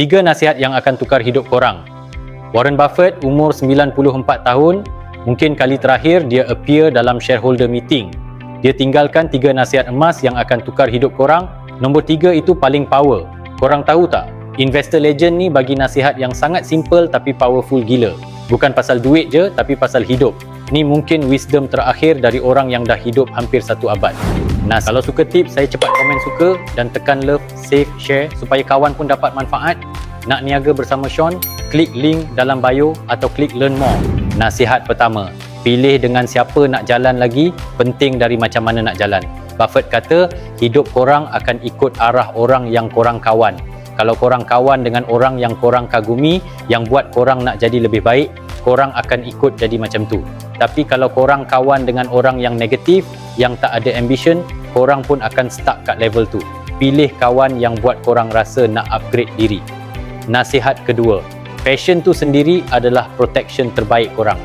Tiga nasihat yang akan tukar hidup korang. Warren Buffett umur 94 tahun, mungkin kali terakhir dia appear dalam shareholder meeting. Dia tinggalkan tiga nasihat emas yang akan tukar hidup korang. Nombor tiga itu paling power. Korang tahu tak? Investor Legend ni bagi nasihat yang sangat simple tapi powerful gila. Bukan pasal duit je tapi pasal hidup. Ni mungkin wisdom terakhir dari orang yang dah hidup hampir satu abad. Nah, kalau suka tips, saya cepat komen suka dan tekan love, save, share supaya kawan pun dapat manfaat. Nak niaga bersama Sean? Klik link dalam bio atau klik learn more. Nasihat pertama, pilih dengan siapa nak jalan lagi, penting dari macam mana nak jalan. Buffett kata, hidup korang akan ikut arah orang yang korang kawan. Kalau korang kawan dengan orang yang korang kagumi, yang buat korang nak jadi lebih baik, korang akan ikut jadi macam tu. Tapi kalau korang kawan dengan orang yang negatif, yang tak ada ambition, korang pun akan stuck kat level tu. Pilih kawan yang buat korang rasa nak upgrade diri. Nasihat kedua, passion tu sendiri adalah protection terbaik korang.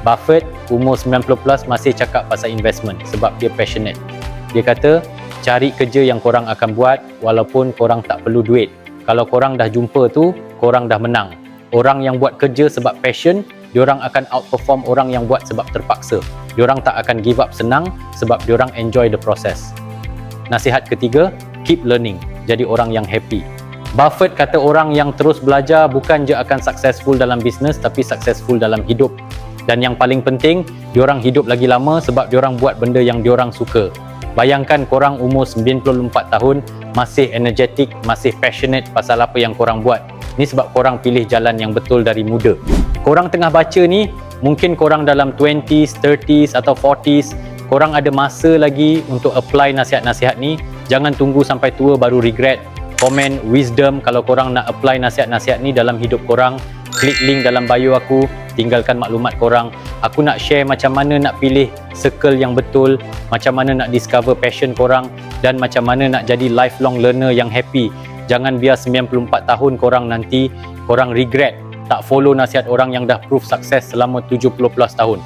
Buffett umur 90 plus masih cakap pasal investment sebab dia passionate. Dia kata, cari kerja yang korang akan buat walaupun korang tak perlu duit. Kalau korang dah jumpa tu, korang dah menang. Orang yang buat kerja sebab passion, diorang akan outperform orang yang buat sebab terpaksa. Diorang tak akan give up senang sebab diorang enjoy the process. Nasihat ketiga, keep learning. Jadi orang yang happy. Buffett kata orang yang terus belajar bukan je akan successful dalam bisnes tapi successful dalam hidup. Dan yang paling penting, diorang hidup lagi lama sebab diorang buat benda yang diorang suka. Bayangkan korang umur 94 tahun masih energetic, masih passionate pasal apa yang korang buat. Ni sebab korang pilih jalan yang betul dari muda. Korang tengah baca ni, mungkin korang dalam 20s, 30s atau 40s, korang ada masa lagi untuk apply nasihat-nasihat ni. Jangan tunggu sampai tua baru regret. Komen wisdom kalau korang nak apply nasihat-nasihat ni dalam hidup korang. Klik link dalam bio aku, tinggalkan maklumat korang. Aku nak share macam mana nak pilih circle yang betul, macam mana nak discover passion korang dan macam mana nak jadi lifelong learner yang happy. Jangan biar 94 tahun korang nanti korang regret tak follow nasihat orang yang dah proof sukses selama 70 plus tahun.